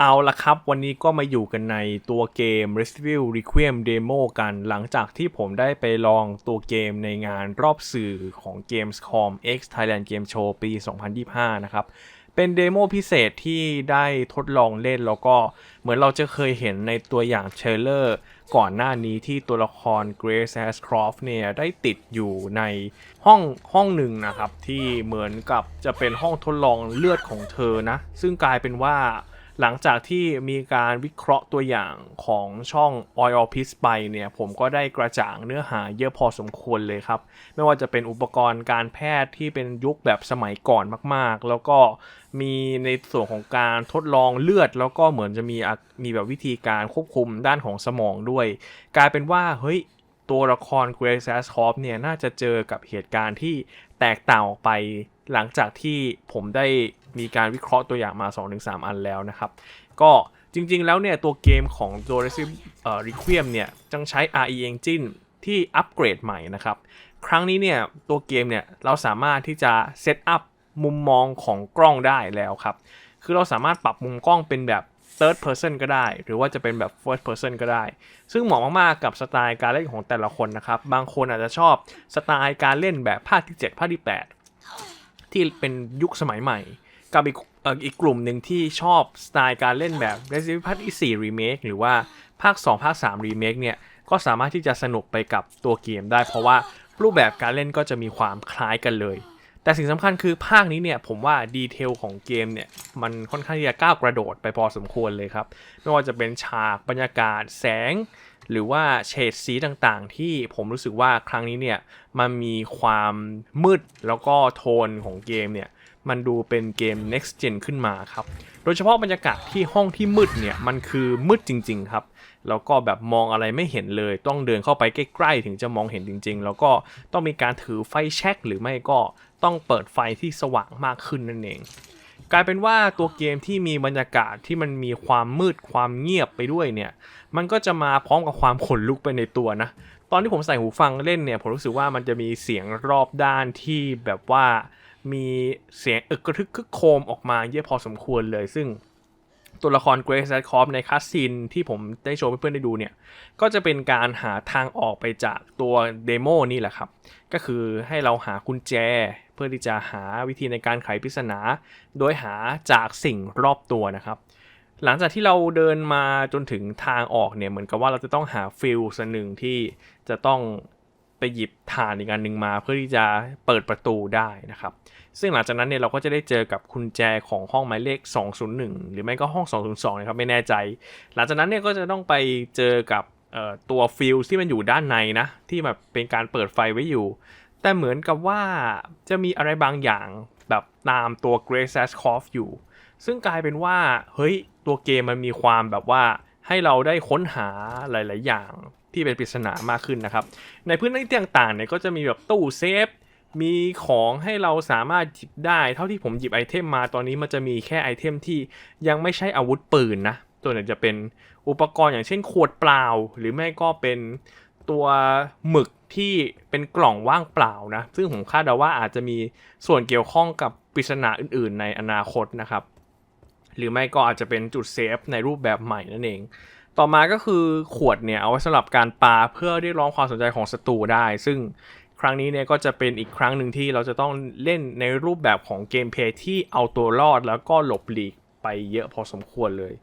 เอาละครับ วันนี้ก็มาอยู่กันในตัวเกม Resident Evil Requiem Demo กัน หลังจากที่ผมได้ไปลองตัวเกมในงานรอบสื่อของ Gamescom X Thailand Game Show ปี 2025 นะครับ เป็นเดโมพิเศษที่ได้ทดลองเล่นแล้วก็เหมือนเราจะเคยเห็นในตัวอย่างเทรลเลอร์ก่อนหน้านี้ที่ตัวละคร Grace Ashcroft เนี่ยได้ติดอยู่ในห้องห้องหนึ่งนะครับ ที่เหมือนกับจะเป็นห้องทดลองเลือดของเธอนะ ซึ่งกลายเป็นว่า หลังจากที่มีการวิเคราะห์ตัวอย่างของช่อง Oil p i s ไปเนี่ย ผมก็ได้กระจ่างเนื้อหาเยอะพอสมควรเลยครับ ไม่ว่าจะเป็นอุปกรณ์การแพทย์ที่เป็นยุคแบบสมัยก่อนมากๆ แล้วก็มีในส่วนของการทดลองเลือด แล้วก็เหมือนจะมีมีแบบวิธีการควบคุมด้านของสมองด้วย กลายเป็นว่าเฮ้ย ตัวละคร Grace a s c o p เนี่ยน่าจะเจอกับเหตุการณ์ที่แตกต่างออกไปหลังจากที่ผมได้มีการวิเคราะห์ตัวอย่างมา 2-3 อันแล้วนะครับ ก็จริงๆ แล้วเนี่ย ตัวเกมของ d o r e s i เอ่อ Requiem เนี่ยจังใช้ RE Engine ที่อัปเกรดใหม่นะครับ ครั้งนี้เนี่ย ตัวเกมเนี่ยเราสามารถที่จะเซตอัพมุมมองของกล้องได้แล้วครับ คือเราสามารถปรับมุมกล้องเป็นแบบ third person ก็ได้ หรือว่าจะเป็นแบบ first person ก็ได้ ซึ่งเหมาะมากๆกับสไตล์การเล่นของแต่ละคนนะครับ บางคนอาจจะชอบสไตล์การเล่นแบบภาคที่ 7 ภาคที่ 8 ที่เป็นยุคสมัยใหม่ กับอีกออีกกลุ่มหนึ่งที่ชอบสไตล์การเล่นแบบ Resident Evil ภาคที่4 Remake หรือว่าภาค 2 ภาค 3 Remake เนี่ย ก็สามารถที่จะสนุกไปกับตัวเกมได้ เพราะว่ารูปแบบการเล่นก็จะมีความคล้ายกันเลย แต่สิ่งสำคัญคือภาคนี้เนี่ยผมว่าดีเทลของเกมเนี่ยมันค่อนข้างที่จะก้าวกระโดดไปพอสมควรเลยครับ ไม่ว่าจะเป็นฉากบรรยากาศแสง หรือว่าเฉดสีต่างๆ ที่ผมรู้สึกว่าครั้งนี้เนี่ยมันมีความมืดแล้วก็โทนของเกมเนี่ย มันดูเป็นเกม next gen ขึ้นมาครับ โดยเฉพาะบรรยากาศที่ห้องที่มืดเนี่ยมันคือมืดจริง ๆ ครับแล้วก็แบบมองอะไรไม่เห็นเลย ต้องเดินเข้าไปใกล้ๆถึงจะมองเห็นจริง ๆ แล้วก็ต้องมีการถือไฟแช็กหรือไม่ก็ต้องเปิดไฟที่สว่างมากขึ้นนั่นเองกลายเป็นว่าตัวเกมที่มีบรรยากาศที่มันมีความมืดความเงียบไปด้วยเนี่ย มันก็จะมาพร้อมกับความขนลุกไปในตัวนะ ตอนที่ผมใส่หูฟังเล่นเนี่ย ผมรู้สึกว่ามันจะมีเสียงรอบด้านที่แบบว่า มีเสียงอึกกระทึกคึกโครมออกมาเยอะพอสมควรเลย ซึ่งตัวละคร Grace a d c o p ในคัสซีนที่ผมได้โชว์ให้เพื่อนได้ดูเนี่ย ก็จะเป็นการหาทางออกไปจากตัวเดโมนี่แหละครับ ก็คือให้เราหากุญแจ เพื่อที่จะหาวิธีในการไขปริศนา โดยหาจากสิ่งรอบตัวนะครับ หลังจากที่เราเดินมาจนถึงทางออกเนี่ยเหมือนกับว่าเราจะต้องหาฟิลสหนึ่งที่จะต้อง หยิบฐานอีกอันหนึ่งมา เพื่อที่จะเปิดประตูได้นะครับ ซึ่งหลังจากนั้นเนี่ยเราก็จะได้เจอกับกุญแจของห้องหมายเลข 201 หรือไม่ก็ห้อง 202 นะครับไม่แน่ใจ หลังจากนั้นเนี่ยก็จะต้องไปเจอกับตัวฟิลที่มันอยู่ด้านในนะ ที่แบบเป็นการเปิดไฟไว้อยู่ แต่เหมือนกับว่าจะมีอะไรบางอย่างแบบตามตัว Grace a s c o f อยู่ ซึ่งกลายเป็นว่า เฮ้ย ตัวเกมมันมีความแบบว่าให้เราได้ค้นหาหลาย ๆ อย่าง ที่เป็นปริศนามากขึ้นนะครับ ในพื้นที่ต่างๆเนี่ยก็จะมีแบบตู้เซฟ มีของให้เราสามารถหยิบได้ เท่าที่ผมหยิบไอเทมมาตอนนี้มันจะมีแค่ไอเทมที่ยังไม่ใช่อาวุธปืนนะตัวไหนจะเป็นอุปกรณ์อย่างเช่นขวดเปล่า หรือไม่ก็เป็นตัวหมึกที่เป็นกล่องว่างเปล่านะ ซึ่งผมคาดเดาว่าอาจจะมีส่วนเกี่ยวข้องกับปริศนาอื่นๆ ในอนาคตนะครับ หรือไม่ก็อาจจะเป็นจุดเซฟในรูปแบบใหม่นั่นเอง ต่อมาก็คือขวดเนี่ยเอาไว้สำหรับการปาเพื่อเรียกร้องความสนใจของศัตรูได้ ซึ่งครั้งนี้เนี่ยก็จะเป็นอีกครั้งหนึ่งที่เราจะต้องเล่นในรูปแบบของเกมเพย์ที่เอาตัวรอดแล้วก็หลบหลีกไปเยอะพอสมควรเลย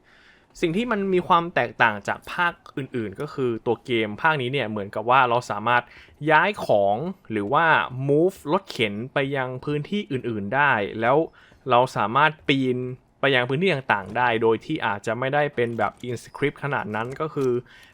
สิ่งที่มันมีความแตกต่างจากภาคอื่นๆ ก็คือตัวเกมภาคนี้เนี่ยเหมือนกับว่าเราสามารถย้ายของหรือว่า move รถเข็นไปยังพื้นที่อื่นๆได้ แล้วเราสามารถปีน ไปยังพื้นที่ต่างๆได้ โดยที่อาจจะไม่ได้เป็นแบบอินสคริปขนาดนั้นก็คือ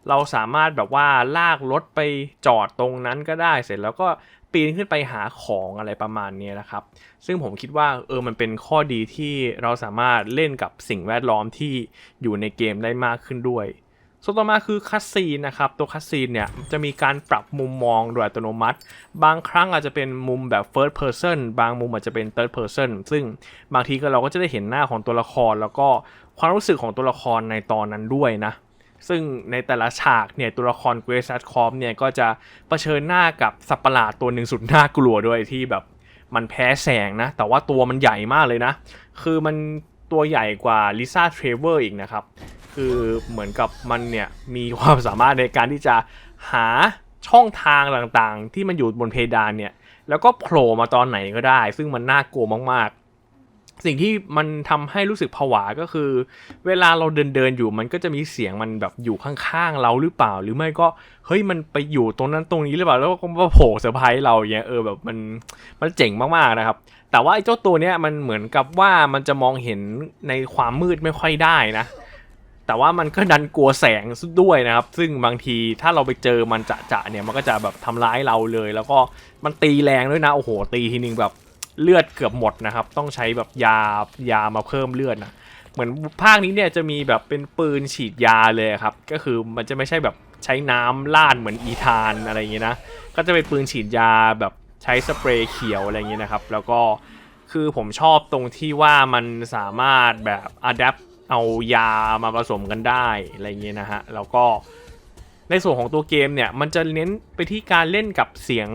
เราสามารถแบบว่าลากรถไปจอดตรงนั้นก็ได้ เสร็จแล้วก็ปีนขึ้นไปหาของอะไรประมาณนี้นะครับ ซึ่งผมคิดว่าเออมันเป็นข้อดีที่เราสามารถเล่นกับสิ่งแวดล้อมที่อยู่ในเกมได้มากขึ้นด้วย ส่วนต่อมาคือคัสซีนนะครับ ตัวคัสซีนเนี่ยจะมีการปรับมุมมองโดยอัตโนมัติ บางครั้งอาจจะเป็นมุมแบบ first person บางมุมอาจจะเป็น third person ซึ่งบางทีก็เราก็จะได้เห็นหน้าของตัวละคร แล้วก็ความรู้สึกของตัวละครในตอนนั้นด้วยนะ ซึ่งในแต่ละฉากเนี่ยตัวละครเกรซัสคอมเนี่ยก็จะเผชิญหน้ากับสัตว์ประหลาดตัวหนึ่งสุดน่ากลัวด้วยที่แบบมันแพ้แสงนะ แต่ว่าตัวมันใหญ่มากเลยนะ คือมันตัวใหญ่กว่าลิซ่าเทรเวอร์อีกนะครับ คือเหมือนกับมันเนี่ยมีความสามารถในการที่จะหาช่องทางต่างๆ ที่มันอยู่บนเพดานเนี่ย แล้วก็โผล่มาตอนไหนก็ได้ ซึ่งมันน่ากลัวมากๆ สิ่งที่มันทำให้รู้สึกผวาก็คือ เวลาเราเดินเดินอยู่มันก็จะมีเสียงมันแบบอยู่ข้างๆเราหรือเปล่า หรือไม่ก็เฮ้ยมันไปอยู่ตรงนั้นตรงนี้หรือเปล่าแล้วก็มาโผล่เซอร์ไพรส์เราอย่างเงี้ยเออแบบมันมันเจ๋งมากๆนะครับ แต่ว่าไอ้เจ้าตัวเนี้ยมันเหมือนกับว่ามันจะมองเห็นในความมืดไม่ค่อยได้นะ แต่ว่ามันก็ดันกลัวแสงด้วยนะครับ ซึ่งบางทีถ้าเราไปเจอมันจะจะเนี่ยมันก็จะแบบทำร้ายเราเลย แล้วก็มันตีแรงด้วยนะโอ้โห ตีทีนึงแบบเลือดเกือบหมดนะครับ ต้องใช้แบบยายามาเพิ่มเลือดนะเหมือนภาคนี้เนี่ยจะมีแบบเป็นปืนฉีดยาเลยครับ ก็คือมันจะไม่ใช่แบบใช้น้ำลาดเหมือนอีธานอะไรอย่างเงี้ยนะก็จะเป็นปืนฉีดยาแบบใช้สเปรย์เขียวอะไรอย่างเงี้ยนะครับ แล้วก็คือผมชอบตรงที่ว่ามันสามารถแบบอัดแอป เอายามาผสมกันได้อะไรเงี้ยนะฮะแล้วก็ในส่วนของตัวเกมเนี่ยมันจะเน้นไปที่การเล่นกับเสียง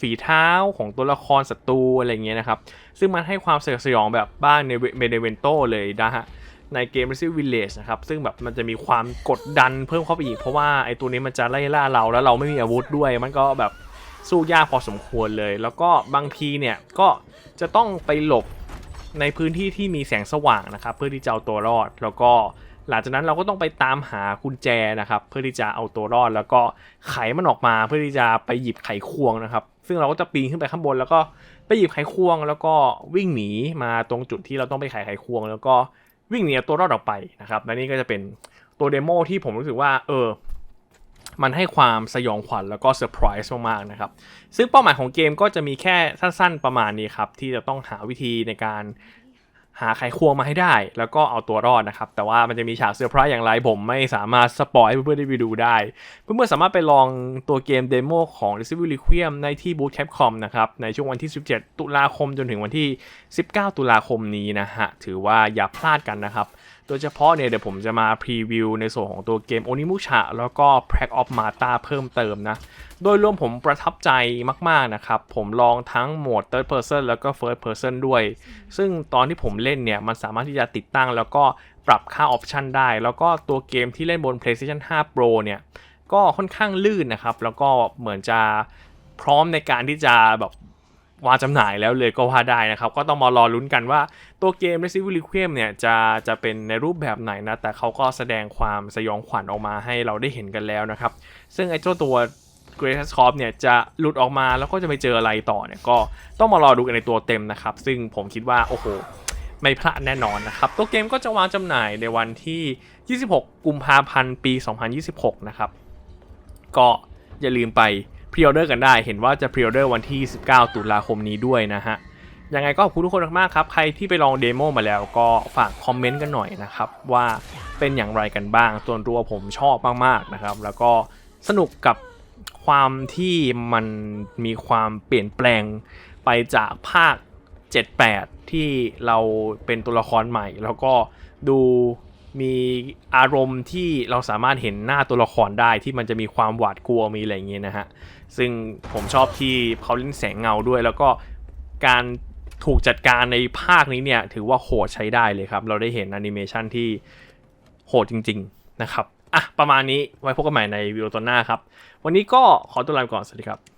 ฝีเท้าของตัวละครศัตรูอะไรเงี้ยนะครับ ซึ่งมันให้ความสยดสยองแบบบ้านในเมเดเวนโตเลยนะฮะในเกม Resident Village นะครับ ซึ่งแบบมันจะมีความกดดันเพิ่มเข้าไปอีก เพราะว่าไอ้ตัวนี้มันจะไล่ล่าเราแล้วเราไม่มีอาวุธด้วย มันก็แบบสู้ยากพอสมควรเลย แล้วก็บางทีเนี่ยก็จะต้องไปหลบ ในพื้นที่ที่มีแสงสว่างนะครับเพื่อที่จะเอาตัวรอด แล้วก็หลังจากนั้นเราก็ต้องไปตามหากุญแจนะครับ เพื่อที่จะเอาตัวรอด แล้วก็ไขมันออกมาเพื่อที่จะไปหยิบไขควงนะครับ ซึ่งเราก็จะปีนขึ้นไปข้างบน แล้วก็ไปหยิบไขควง แล้วก็วิ่งหนีมาตรงจุดที่เราต้องไปไขไขควง แล้วก็วิ่งหนีตัวรอดออกไปนะครับและนี่ก็จะเป็นตัวเดโมที่ผมรู้สึกว่าเออ มันให้ความสยองขวัญแล้วก็เซอร์ไพรส์มากๆนะครับ ซึ่งเป้าหมายของเกมก็จะมีแค่สั้นๆประมาณนี้ครับ ที่จะต้องหาวิธีในการหาไขควงมาให้ได้ แล้วก็เอาตัวรอดนะครับ แต่ว่ามันจะมีฉากเซอร์ไพรส์อย่างไรผมไม่สามารถสปอยให้เพื่อนๆได้ไปดูได้ เพื่อนๆสามารถไปลองตัวเกมเดโมของ Resident Evil Requiem ในที่บูธ Capcom นะครับ ในช่วงวันที่ 17 ตุลาคมจนถึงวันที่ 19 ตุลาคมนี้นะฮะ ถือว่าอย่าพลาดกันนะครับ โดยเฉพาะเนี่ยเดี๋ยวผมจะมาพรีวิวในส่วนของตัวเกม Onimusha แล้วก็ Pack of Mata เพิ่มเติมนะ โดยรวมผมประทับใจมากๆนะครับ ผมลองทั้งโหมด Third Person แล้วก็ First Person ด้วย ซึ่งตอนที่ผมเล่นเนี่ย มันสามารถที่จะติดตั้งแล้วก็ปรับค่าออปชันได้ แล้วก็ตัวเกมที่เล่นบน PlayStation 5 Pro เนี่ย ก็ค่อนข้างลื่นนะครับ แล้วก็เหมือนจะพร้อมในการที่จะแบบ วางจำหน่ายแล้วเลยก็ว่าได้นะครับ ก็ต้องมารอลุ้นกันว่าตัวเกม Resident Evil Requiem เนี่ยจะจะเป็นในรูปแบบไหนนะ แต่เขาก็แสดงความสยองขวัญออกมาให้เราได้เห็นกันแล้วนะครับ ซึ่งไอ้เจ้าตัว g r e a t Corp เนี่ยจะหลุดออกมาแล้วก็จะไปเจออะไรต่อเนี่ยก็ต้องมารอดูกันในตัวเต็มนะครับ ซึ่งผมคิดว่า โอ้โห ไม่พลาดแน่นอนนะครับ ตัวเกมก็จะวางจำหน่ายในวันที่ 26 กุมภาพันธ์ ปี 2026 นะครับ ก็อย่าลืมไป พรีออเดอร์กันได้ เห็นว่าจะพรีออเดอร์วันที่ 19 ตุลาคมนี้ด้วยนะฮะ ยังไงก็ขอบคุณทุกคนมากๆครับ ใครที่ไปลองเดโมมาแล้วก็ฝากคอมเมนต์กันหน่อยนะครับ ว่าเป็นอย่างไรกันบ้าง ส่วนตัวผมชอบมากๆนะครับ แล้วก็สนุกกับความที่มันมีความเปลี่ยนแปลงไปจากภาค 7-8 ที่เราเป็นตัวละครใหม่ แล้วก็ดู มีอารมณ์ที่เราสามารถเห็นหน้าตัวละครได้ที่มันจะมีความหวาดกลัวมีอะไรอย่างเงี้ยนะฮะ ซึ่งผมชอบที่เขาเล่นแสงเงาด้วย แล้วก็การถูกจัดการในภาคนี้เนี่ย ถือว่าโหดใช้ได้เลยครับ เราได้เห็นแอนิเมชันที่โหดจริง ๆ นะครับ อะ ประมาณนี้ไว้พบกันใหม่ในวิดีโอตอนหน้าครับ วันนี้ก็ขอตัวลาไปก่อน สวัสดีครับ